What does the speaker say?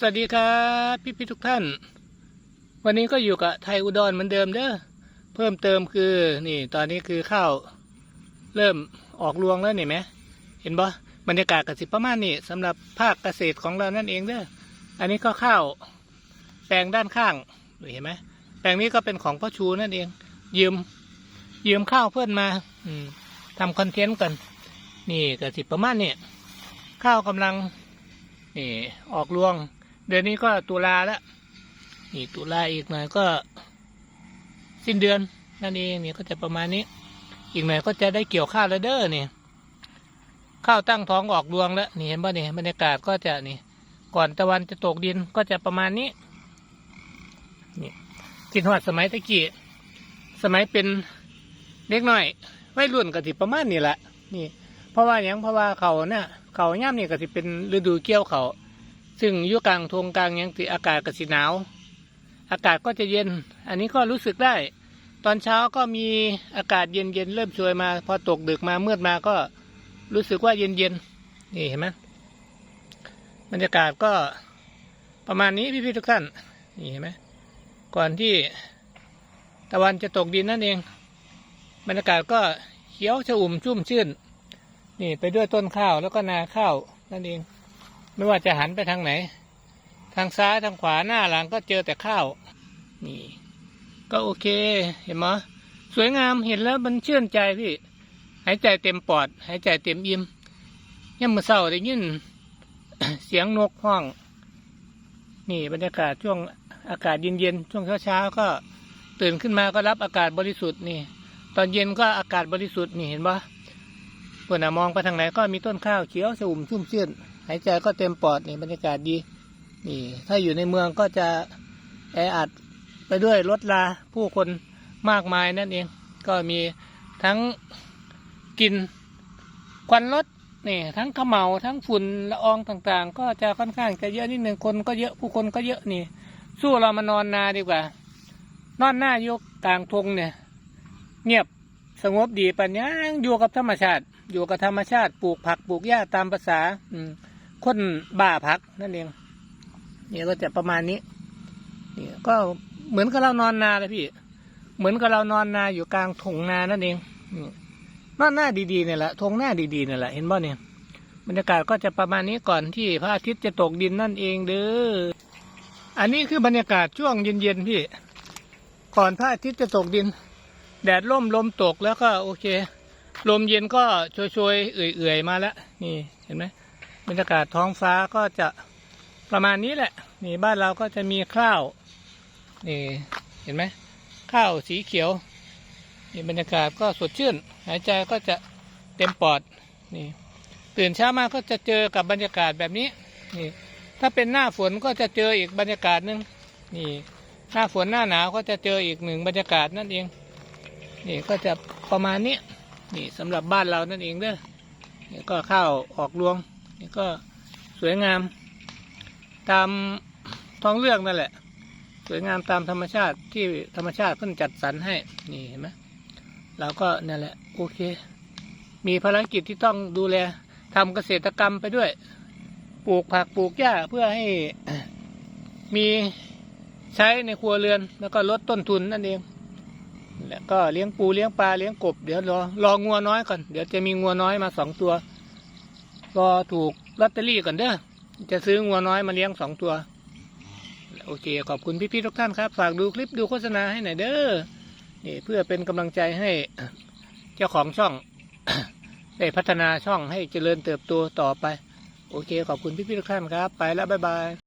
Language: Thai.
สวัสดีครับพี่พี่ๆทุกท่าน วันนี้ก็อยู่กับไทยอุดรเหมือนเดิมเด้อเพิ่มเติมคือนี่ตอนนี้คือข้าวเริ่มออกรวงแล้วนี่ไหมเห็นบ่บรรยากาศกสิประมาณนี้สำหรับภาคเกษตรของเรานั่นเองเด้ออันนี้ก็ข้าวแปลงด้านข้างเห็นไหมแปลงนี้ก็เป็นของพ่อชูนั่นเอง ยืม ยืมข้าวเพื่อนมา อืมทำคอนเทนต์กัน นี่กสิประมาณนี้ข้าวกำลังนี่ออกรวง เดือนนี้ก็ตุลาแล้วนี่ตุลาอีกหน่อยก็ สิ้นเดือนนั่นเองนี่ก็จะประมาณนี้ อีกหน่อยก็จะได้เกี่ยวข้าวแล้วเด้อนี่ข้าวตั้งท้องออกรวงแล้วนี่เห็นป่ะนี่บรรยากาศก็จะนี่ ก่อนตะวันจะตกดินก็จะประมาณนี้นี่กินหอดสมัยตะกี้สมัยเป็นเด็กน้อยวัยรุ่นก็สิประมาณนี้แหละนี่ เพราะว่าอย่างเพราะว่าเขาเนี่ยเขาย่ำนี่ก็สิเป็นฤดูเกี่ยวเขา ซึ่งอยู่กลางทงกลางยังติอากาศก็สิหนาว อากาศก็จะเย็น อันนี้ก็รู้สึกได้ ตอนเช้าก็มีอากาศเย็นเย็นเริ่มช่วยมา พอตกดึกมาเมืดมาก็รู้สึกว่าเย็นเย็นนี่เห็นไหมบรรยากาศก็ประมาณนี้พี่ๆทุกท่านนี่เห็นไหมก่อนที่ตะวันจะตกดินนั่นเอง บรรยากาศก็เขียวชอุ่มชุ่มชื่น นี่ไปด้วยต้นข้าวแล้วก็นาข้าวนั่นเอง ไม่ว่าจะหันไปทางไหน ทางซ้ายทางขวาหน้าหลังก็เจอแต่ข้าว นี่ ก็โอเค เห็นไหมสวยงามเห็นแล้วมันเชื่นใจพี่ หายใจเต็มปอด หายใจเต็มอิ่มย่ำมือเศร้าได้ยิน เสียงนกห้อง นี่บรรยากาศช่วงอากาศเย็นๆ ช่วงเช้าๆ ก็ตื่นขึ้นมาก็รับอากาศบริสุทธิ์นี่ ตอนเย็นก็อากาศบริสุทธิ์นี่เห็นปะเพื่อนมองไปทางไหนก็มีต้นข้าวเขียวสุ่มชุ่มชื่น หายใจก็เต็มปอดนี่บรรยากาศดีนี่ถ้าอยู่ในเมืองก็จะแออัดไปด้วยรถลาผู้คนมากมายนั่นเองก็มีทั้งกลินควันรถนี่ทั้งขมเหลาทั้งฝุ่นละอองต่างๆ ก็จะค่อนข้างจะเยอะนิดหนึ่งคนก็เยอะผู้คนก็เยอะนี่ สู้เรามานอนนาดีกว่า นอนหน้ายกกลางทงเนี่ย เงียบสงบดีปัญญางอยู่กับธรรมชาติ อยู่กับธรรมชาติปลูกผักปลูกหญ้าตามภาษา อืม คนบ้าผักนั่นเองเนี่ยก็จะประมาณนี้นี่ก็เหมือนกับเรานอนนาเลยพี่ เหมือนกับเรานอนนาอยู่กลางทงนานั่นเองนอนหน้าดีๆเนี่ยแหละทงหน้าดีๆเนี่ยแหละเห็นบ่เนี่ยบรรยากาศก็จะประมาณนี้ก่อนที่พระอาทิตย์จะตกดินนั่นเองเด้ออันนี้คือบรรยากาศช่วงเย็นๆพี่ ก่อนพระอาทิตย์จะตกดิน แดดล่มลมตกแล้วก็โอเค ลมเย็นก็ช่วยๆเอื่อยๆมาแล้วนี่เห็นไหม บรรยากาศท้องฟ้าก็จะประมาณนี้แหละ นี่บ้านเราก็จะมีข้าว นี่เห็นไหมข้าวสีเขียวนี่บรรยากาศก็สดชื่น หายใจก็จะเต็มปอดนี่ตื่นเช้ามาก็จะเจอกับบรรยากาศแบบนี้นี่ถ้าเป็นหน้าฝนก็จะเจออีกบรรยากาศหนึ่งนี่หน้าฝนหน้าหนาวก็จะเจออีกหนึ่งบรรยากาศนั่นเองนี่ก็จะประมาณนี้นี่สำหรับบ้านเรานั่นเองเด้อนี่ก็ข้าวออกรวง นี่ก็สวยงาม ตามท้องเรื่องนั่นแหละ สวยงามตามธรรมชาติที่ธรรมชาติเพิ่นจัดสรรให้ นี่เห็นไหมเราก็นั่นแหละ โอเค มีภารกิจที่ต้องดูแลทำเกษตรกรรมไปด้วย ปลูกผักปลูกหญ้าเพื่อให้มีใช้ในครัวเรือน แล้วก็ลดต้นทุนนั่นเอง แล้วก็เลี้ยงปูเลี้ยงปลาเลี้ยงกบ เดี๋ยวรอรองัวน้อยก่อน เดี๋ยวจะมีงัวน้อยมาสองตัว รอถูกลอตเตอรี่ก่อนเด้อ จะซื้องัวน้อยมาเลี้ยงสองตัว โอเค ขอบคุณพี่ๆทุกท่านครับ ฝากดูคลิปดูโฆษณาให้หน่อยเด้อ นี่เพื่อเป็นกำลังใจให้เจ้าของช่อง ได้พัฒนาช่องให้เจริญเติบโตต่อไป โอเค ขอบคุณพี่ๆทุกท่านครับ ไปแล้วบ๊ายบาย